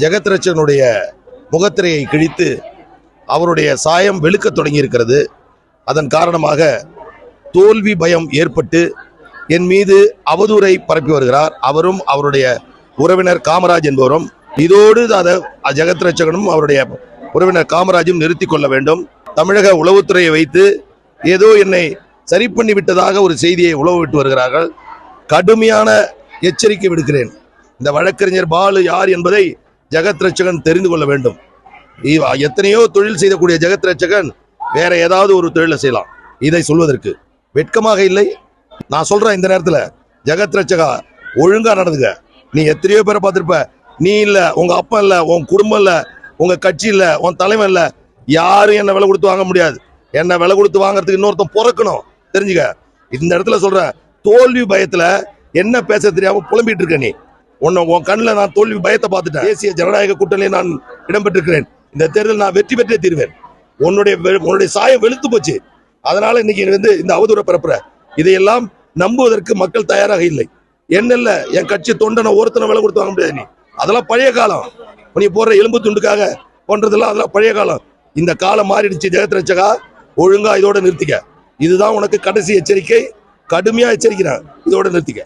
ஜெகத்ரட்சனுடைய முகத்திரையை கிழித்து அவருடைய சாயம் வெளுக்கத் தொடங்கியிருக்கிறது. அதன் காரணமாக தோல்வி பயம் ஏற்பட்டு என் மீது அவதூறை பரப்பி வருகிறார். அவரும் அவருடைய உறவினர் காமராஜ் என்பவரும் இதோடு அதை ஜெகத் ரட்சகனும் அவருடைய உறவினர் காமராஜும் நிறுத்தி கொள்ள வேண்டும். தமிழக உளவுத்துறையை வைத்து ஏதோ என்னை சரி பண்ணி விட்டதாக ஒரு செய்தியை உளவு விட்டு வருகிறார்கள். கடுமையான எச்சரிக்கை விடுக்கிறேன். இந்த வழக்கறிஞர் பாலு யார் என்பதை ஜெகத் ரட்சகன் தெரிந்து கொள்ள வேண்டும். எத்தனையோ தொழில் செய்யக்கூடிய ஜெகத் ரட்சகன் வேற ஏதாவது ஒரு தொழிலை செய்யலாம். இதை சொல்வதற்கு வெட்கமாக இல்லை. நான் சொல்றேன் இந்த நேரத்தில் ஜெகத் ரட்சகா ஒழுங்கா நடந்துக நீ எத்தனையோ பேரை பார்த்துருப்ப. நீ இல்லை உங்க அப்பா இல்லை உன் குடும்பம் இல்லை உங்க கட்சி இல்லை உன் தலைமை இல்லை. யாரும் என்ன விலை கொடுத்து வாங்க முடியாது. என்ன விலை கொடுத்து வாங்குறதுக்கு இன்னொருத்தன் பிறக்கணும். தெரிஞ்சுக்க. இந்த இடத்துல சொல்ற தோல்வி பயத்துல என்ன பேச தெரியாம புலம்பிட்டு இருக்க நீ. உன்னை உன் கண்ணில் நான் தோல்வி பயத்தை பார்த்துட்டேன். தேசிய ஜனநாயக கூட்டணியில் நான் இடம்பெற்றிருக்கிறேன். இந்த தேர்தல் நான் வெற்றி பெற்றே தீர்வேன். உன்னுடைய வெ- உன்னுடைய சாயம் வெளுத்து போச்சு. அதனால இன்னைக்கு வந்து இந்த அவதூற பரப்புற. இதையெல்லாம் நம்புவதற்கு மக்கள் தயாராக இல்லை. என்னல்ல என் கட்சி தொண்டனை ஒருத்தனை விலை கொடுத்து வாங்க முடியாது நீ. அதெல்லாம் பழைய காலம். நீ போடுற எலும்பு துண்டுக்காக பண்றதெல்லாம் அதெல்லாம் பழைய காலம். இந்த காலம் மாறிடுச்சு ஜெகத் ரட்சகா. ஒழுங்கா இதோட நிறுத்திக்க. இதுதான் உனக்கு கடைசி எச்சரிக்கை. கடுமையா எச்சரிக்கிறேன். இதோட நிறுத்திக்க.